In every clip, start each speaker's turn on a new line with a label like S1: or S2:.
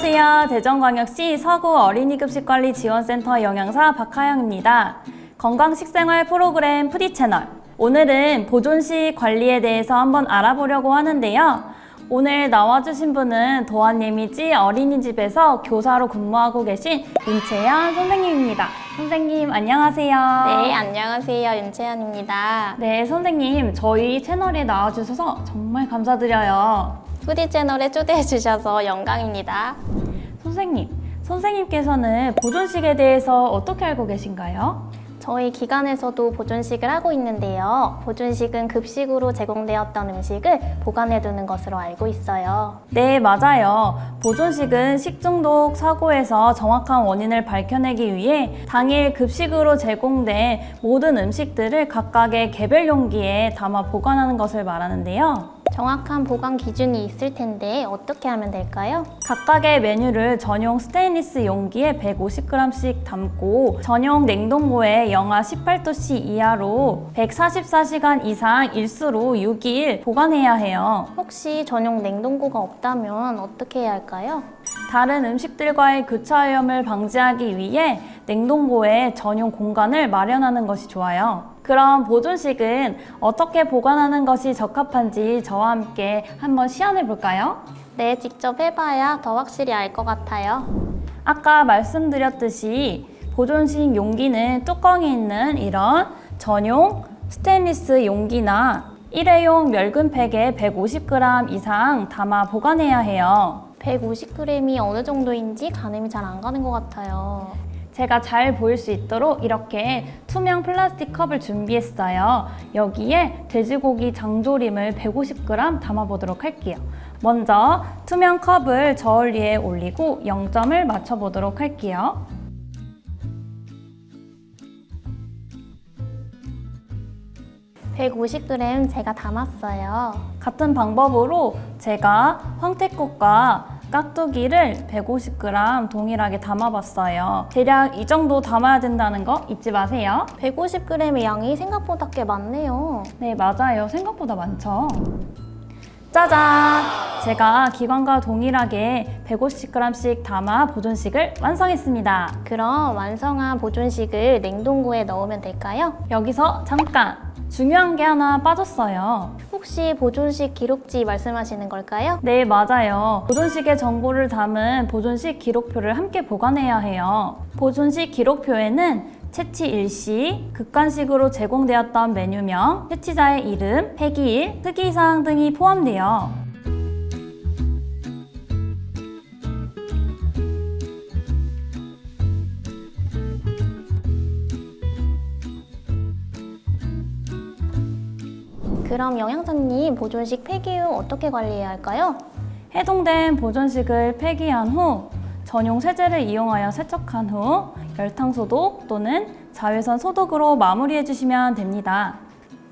S1: 안녕하세요. 대전광역시 서구 어린이급식관리 지원센터 영양사 박하영입니다. 건강 식생활 프로그램 푸디 채널. 오늘은 보존식 관리에 대해서 한번 알아보려고 하는데요. 오늘 나와주신 분은 도안예미지 어린이집에서 교사로 근무하고 계신 윤채연 선생님입니다. 선생님 안녕하세요.
S2: 네, 안녕하세요. 윤채연입니다.
S1: 네, 선생님 저희 채널에 나와주셔서 정말 감사드려요.
S2: 푸디 채널에 초대해 주셔서 영광입니다.
S1: 선생님, 선생님께서는 보존식에 대해서 어떻게 알고 계신가요?
S2: 저희 기관에서도 보존식을 하고 있는데요. 보존식은 급식으로 제공되었던 음식을 보관해 두는 것으로 알고 있어요.
S1: 네, 맞아요. 보존식은 식중독 사고에서 정확한 원인을 밝혀내기 위해 당일 급식으로 제공된 모든 음식들을 각각의 개별 용기에 담아 보관하는 것을 말하는데요.
S2: 정확한 보관 기준이 있을 텐데 어떻게 하면 될까요?
S1: 각각의 메뉴를 전용 스테인리스 용기에 150g씩 담고 전용 냉동고에 영하 18도씨 이하로 144시간 이상 일수로 6일 보관해야 해요.
S2: 혹시 전용 냉동고가 없다면 어떻게 해야 할까요?
S1: 다른 음식들과의 교차 오염을 방지하기 위해 냉동고에 전용 공간을 마련하는 것이 좋아요. 그럼 보존식은 어떻게 보관하는 것이 적합한지 저와 함께 한번 시연해 볼까요?
S2: 네, 직접 해봐야 더 확실히 알 것 같아요.
S1: 아까 말씀드렸듯이 보존식 용기는 뚜껑이 있는 이런 전용 스테인리스 용기나 일회용 멸균팩에 150g 이상 담아 보관해야 해요.
S2: 150g이 어느 정도인지 가늠이 잘 안 가는 것 같아요.
S1: 제가 잘 보일 수 있도록 이렇게 투명 플라스틱 컵을 준비했어요. 여기에 돼지고기 장조림을 150g 담아보도록 할게요. 먼저 투명 컵을 저울 위에 올리고 0점을 맞춰보도록 할게요.
S2: 150g 제가 담았어요.
S1: 같은 방법으로 제가 황태국과 깍두기를 150g 동일하게 담아봤어요. 대략 이 정도 담아야 된다는 거 잊지 마세요.
S2: 150g의 양이 생각보다 꽤 많네요.
S1: 네, 맞아요. 생각보다 많죠. 짜잔! 제가 기관과 동일하게 150g씩 담아 보존식을 완성했습니다.
S2: 그럼 완성한 보존식을 냉동고에 넣으면 될까요?
S1: 여기서 잠깐! 중요한 게 하나 빠졌어요.
S2: 혹시 보존식 기록지 말씀하시는 걸까요?
S1: 네, 맞아요. 보존식의 정보를 담은 보존식 기록표를 함께 보관해야 해요. 보존식 기록표에는 채취 일시, 극간식으로 제공되었던 메뉴명, 채취자의 이름, 폐기일, 특이사항 등이 포함돼요.
S2: 그럼 영양사님 보존식 폐기 후 어떻게 관리해야 할까요?
S1: 해동된 보존식을 폐기한 후 전용 세제를 이용하여 세척한 후 열탕 소독 또는 자외선 소독으로 마무리해 주시면 됩니다.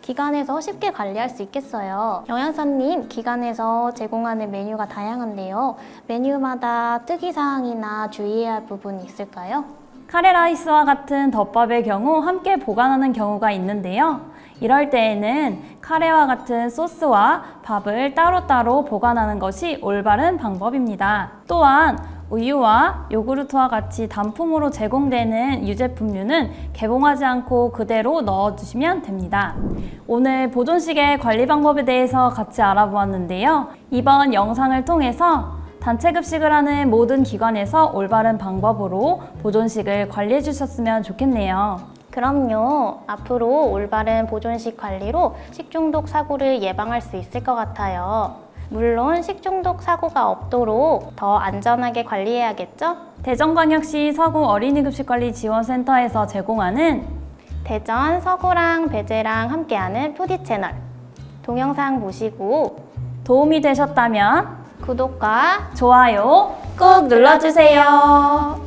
S2: 기관에서 쉽게 관리할 수 있겠어요. 영양사님, 기관에서 제공하는 메뉴가 다양한데요. 메뉴마다 특이사항이나 주의해야 할 부분이 있을까요?
S1: 카레라이스와 같은 덮밥의 경우 함께 보관하는 경우가 있는데요. 이럴 때에는 카레와 같은 소스와 밥을 따로따로 보관하는 것이 올바른 방법입니다. 또한 우유와 요구르트와 같이 단품으로 제공되는 유제품류는 개봉하지 않고 그대로 넣어주시면 됩니다. 오늘 보존식의 관리 방법에 대해서 같이 알아보았는데요. 이번 영상을 통해서 단체 급식을 하는 모든 기관에서 올바른 방법으로 보존식을 관리해 주셨으면 좋겠네요.
S2: 그럼요. 앞으로 올바른 보존식 관리로 식중독 사고를 예방할 수 있을 것 같아요. 물론 식중독 사고가 없도록 더 안전하게 관리해야겠죠?
S1: 대전광역시 서구 어린이급식관리 지원센터에서 제공하는
S2: 대전 서구랑 배재랑 함께하는 푸디 채널 동영상 보시고
S1: 도움이 되셨다면
S2: 구독과
S1: 좋아요 꼭 눌러주세요.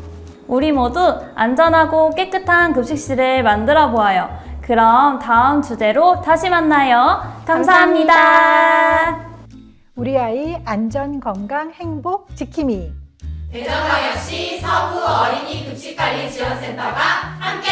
S1: 우리 모두 안전하고 깨끗한 급식실을 만들어 보아요. 그럼 다음 주제로 다시 만나요. 감사합니다.
S3: 우리 아이 안전, 건강, 행복 지킴이.
S4: 대전광역시 서구 어린이 급식관리 지원센터가 함께합니다.